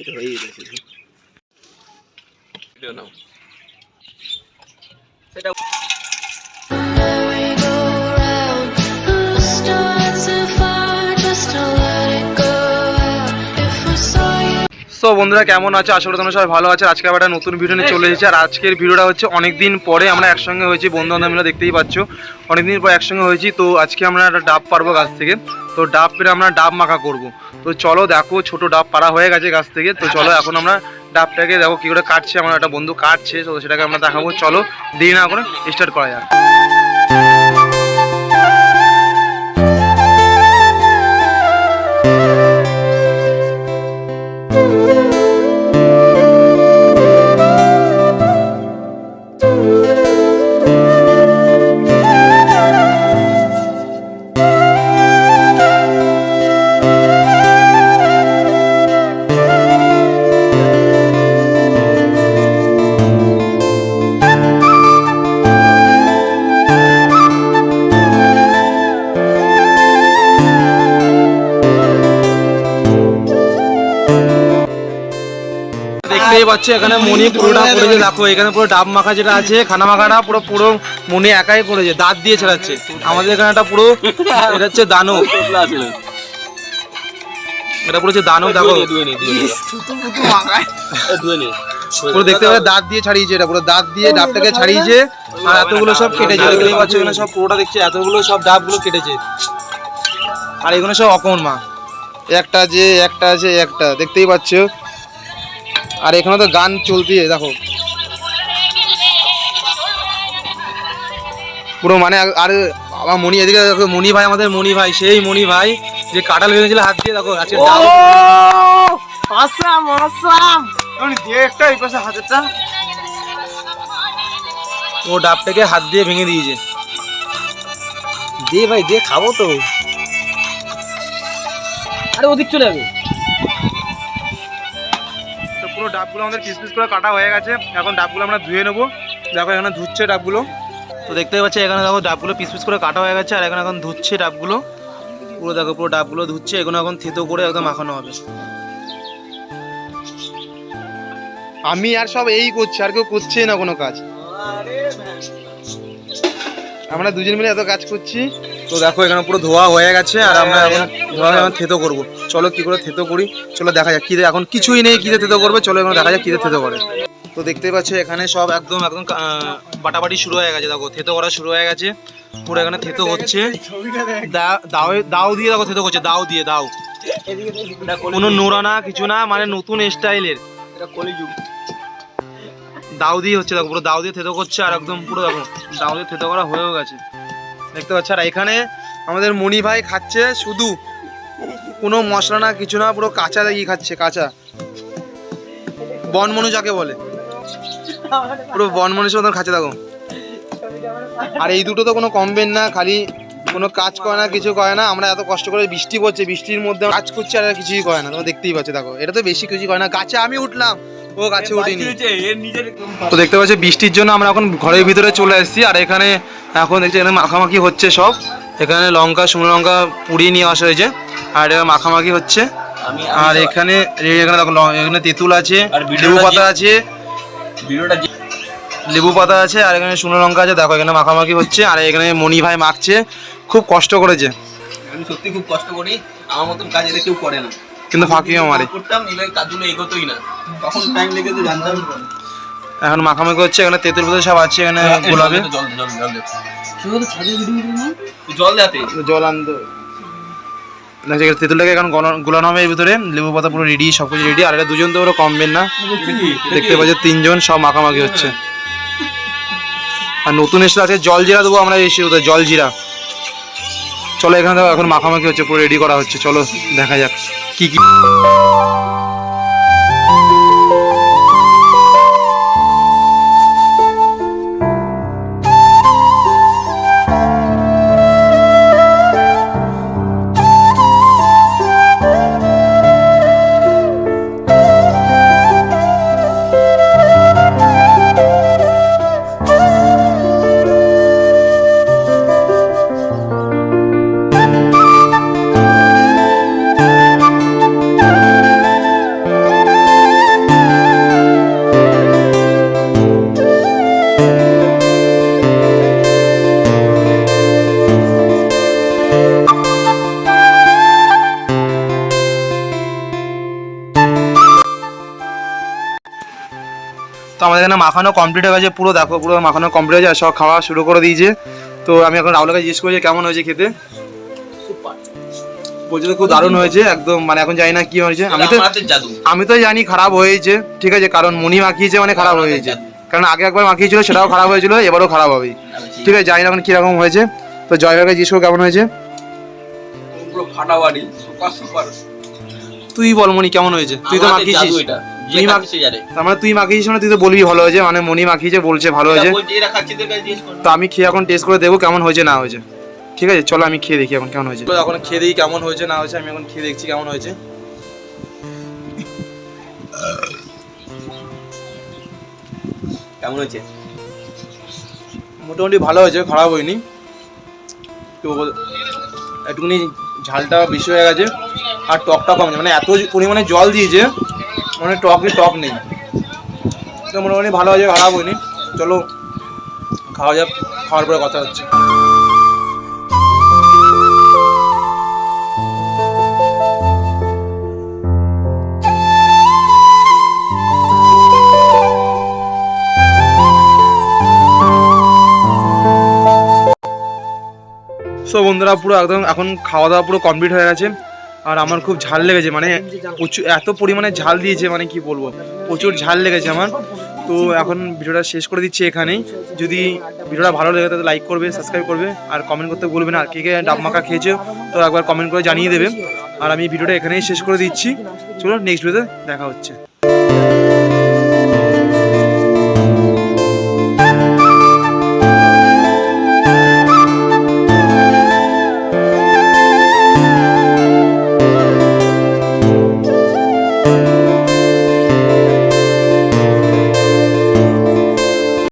এটা হয়েই গেছে ভিডিও নাও সো বন্ধুরা, কেমন আছে? আশা করি তোমরা সবাই ভালো আছে। আজকে আবার একটা নতুন ভিডিও নিয়ে চলে এসেছি। আর আজকের ভিডিওটা হচ্ছে অনেক দিন পরে আমরা একসঙ্গে হয়েছি বন্ধু মিলে দেখতেই পাচ্ছ। অনেক দিন পর একসঙ্গে হয়েছি, তো আজকে আমরা একটা ডাব পারব গাছ থেকে। তো ডাব পেরে আমরা ডাব মাখা করব। তো চলো দেখো, ছোট ডাব পাড়া হয়ে গেছে গাছ থেকে। তো চলো এখন আমরা ডাবটাকে দেখো কী করে কাটছে। আমার একটা বন্ধু কাটছে, তো সেটাকে আমরা দেখাবো। চলো দেরি না করে স্টার্ট করা যাক। দেখতেই পাচ্ছ এখানে মনি পুরোটা করেছে। দেখো এখানে পুরো ডাব মাখা যেটা আছে খানা মাখাটা পুরো পুরো মনি একাই করেছে দাঁত দিয়ে ছাড়াচ্ছে। আমাদের এখানে একটা পুরো এটা হচ্ছে দানব। এটা পুরো হচ্ছে দানব দেখো। পুরো দেখতে পাবে দাঁত দিয়ে ছাড়িয়েছে এটা পুরো দাঁত দিয়ে ডাবটাকে ছাড়িয়েছে। আর এতগুলো সব কেটেছে দেখতেই পাচ্ছ এখানে সব পুরোটা দেখছি এতগুলো সব ডাবগুলো কেটেছে। আর এগুলো সব অকমন মা একটা আছে একটা আছে একটা দেখতেই পাচ্ছ। আর এখানে তো গান চলতি দেখো। পুরো মানে আর- আমার মনি এদিকে দেখো মনি ভাই আমাদের মনি ভাই সেই মনি ভাই যে কাঁঠাল ভেঙেছিল হাত দিয়ে দেখো আজকে আসাম আসাম। দিয়ে একটা এই পাশে হাতেরটা। ও ডাবটাকে হাত দিয়ে ভেঙে দিয়েছে। দে ভাই দে খাব তো। আরে ওদিক চলে যাবে। ডাবগুলো আমাদের পিস পিস করে কাটা হয়ে গেছে। এখন ডাবগুলো আমরা ধুয়ে নেব। দেখো এখানে ধুচ্ছে ডাবগুলো। তো দেখতেই পাচ্ছি, এখানে দেখো ডাবগুলো পিস পিস করে কাটা হয়ে গেছে, আর এখানে এখন ধুচ্ছে ডাবগুলো। পুরো দেখো, পুরো ডাবগুলো ধুচ্ছে, এগুলো এখন থেতো করে একদম মাখানো হবে। আমি আর সব এই করছি, আর কেউ করছে না কোনো কাজ। আমরা দুজন মিলে এত কাজ করছি। তো দেখো, এখানে পুরো ধোয়া হয়ে গেছে, আর আমরা এখন ধোয়া এখন থেতো করব। চলো কি করে থেতো করি? চলো দেখা যাক কি এখন কিছুই নেই কিতে থেতো করবে? চলো এখন দেখা যাক কিতে থেতো করে। তো দেখতেই পাচ্ছ, এখানে সব একদম একদম বাটাবাটি শুরু হয়ে গেছে। দেখো, থেতো করা শুরু হয়ে গেছে। পুরো এখানে থেতো হচ্ছে। দাও দাও দিয়ে দেখো, থেতো করছে, দাও দিয়ে, দাও। কোনো নোরা না, কিছু না মানে নতুন স্টাইলের। দাও দিয়ে হচ্ছে, দেখো, পুরো দাও দিয়ে থেতো করছে, আর একদম পুরো দেখো, দাও দিয়ে থেতো করা হয়েও গেছে। দেখতে পাচ্ছ? আর এখানে আমাদের মণি ভাই খাচ্ছে শুধু। কোনো মশলা না, কিছু না, পুরো কাঁচা দিয়ে খাচ্ছে, কাঁচা। বনমনু যাকে বলে। পুরো বনমনুষের মতন খাচ্ছে, দেখো। আর এই দুটো তো কোনো কমবেন না, খালি কোনো কাজ করে না, কিছু করে না। আমরা এত কষ্ট করে বৃষ্টি পড়ছে, বৃষ্টির মধ্যে কাজ করছে আর কিছুই করে না, তোমরা দেখতেই পাচ্ছ, দেখো। এটা তো বেশি কিছুই করে না। গাছে আমি উঠলাম। ও গাছে তো দেখতে পাচ্ছি বৃষ্টির জন্য আমরা এখন ঘরের ভিতরে চলে এসেছি আর এখানে এখন দেখছি এখানে মাখামাখি হচ্ছে সব। এখানে লঙ্কা শুকনো লঙ্কা পুড়িয়ে নিয়ে আসা হয়েছে আর এটা মাখামাখি হচ্ছে। আর এখানে এখানে এখানে তেঁতুল আছে লেবু পাতা আছে। লেবু পাতা আছে আর এখানে শুকনো লঙ্কা আছে দেখো এখানে মাখামাখি হচ্ছে আর এখানে মণি ভাই মাখছে খুব কষ্ট করেছে। আমি সত্যি খুব কষ্ট করি আমার মতন কাজ এদের কেউ করে না। কিন্তু ফাঁকিও মারে করতাম এবার কাজগুলো এগোতোই না। তখন টাইম লেগে তো। জানতাম এখন মাখামাখি হচ্ছে এখানে তেঁতুল পাতা সব আছে এখানে হ্যাঁ, গোলাপে। জল দে, জল জল দে। শুধু তো ছাদে ভিডিও না তুই জল দেতে জল আনতো তেঁতুলটাকে এখন গোলানো হবে এর ভিতরে লেবু পাতা পুরো রেডি সব কিছু রেডি আর এটা দুজন তো ওরা কমবেন না? দেখতে পাচ্ছ তিনজন সব মাখামাখি হচ্ছে। আর নতুন এসে আছে জল জিরা দেবো আমরা এসে জল জিরা। চলো এখানে এখন মাখামাখি হচ্ছে পুরো রেডি করা হচ্ছে চলো দেখা যাক। কি তো আমাদের এখানে মাখানো কমপ্লিট হয়ে গেছে পুরো দেখো পুরো মাখানো কমপ্লিট হয়ে আর সব খাওয়া শুরু করে দিয়েছে। তো আমি এখন রাহুলকে জিজ্ঞেস করেছি কেমন হয়েছে খেতে? বলছে তো খুব দারুণ হয়েছে একদম মানে এখন জানি না কি হয়েছে। আমি তো আমি তো জানি খারাপ হয়েছে ঠিক আছে কারণ মনি মাখিয়েছে মানে খারাপ হয়েছে। কারণ আগে একবার মাখিয়েছিল সেটাও খারাপ হয়েছিল এবারও খারাপ হবে। ঠিক আছে জানি না এখন কীরকম হয়েছে। তো জয়ভাগে জিজ্ঞেস করো কেমন হয়েছে? তুই বল মনি কেমন হয়েছে? তুই তো মাখিয়েছিস। তুই মাখ- জানে তার মানে তুই মাখিয়েছিস মানে তুই তো বলবি ভালো হয়েছে মানে মনি মাখিয়েছে বলছে ভালো হয়েছে। তো আমি খেয়ে এখন টেস্ট করে দেখব কেমন হয়েছে না হয়েছে। ঠিক আছে চলো আমি খেয়ে দেখি এখন কেমন হয়েছে। এখন খেয়ে দেখি কেমন হয়েছে না হয়েছে আমি এখন খেয়ে দেখছি কেমন হয়েছে। কেমন হয়েছে? মোটামুটি ভালো হয়েছে খারাপ হয়নি। তো একটুখানি ঝালটা বেশি হয়ে গেছে আর টকটা কম। মানে এত পরিমাণে জল দিয়েছে মানে টকে টক নেই। তো মোটামুটি ভালো হয়েছে খারাপ হয়নি। চলো, খাওয়া যাক, খাওয়ার পরে কথা হচ্ছে। সো বন্ধুরা, পুরো একদম এখন খাওয়া দাওয়া পুরো কমপ্লিট হয়ে গেছে। আর আমার খুব ঝাল লেগেছে মানে প্রচুর, এত পরিমাণে ঝাল দিয়েছে মানে কি বলব, প্রচুর ঝাল লেগেছে আমার। তো এখন ভিডিওটা শেষ করে দিচ্ছি এখানেই। যদি ভিডিওটা ভালো লেগে তাহলে লাইক করবে সাবস্ক্রাইব করবে, আর কমেন্ট করতে বলবে না। আর কে কে ডাব মাখা খেয়েছে, তো একবার কমেন্ট করে জানিয়ে দেবে। আর আমি ভিডিওটা এখানেই শেষ করে দিচ্ছি। চলো নেক্সট ভিডিওতে দেখা হচ্ছে।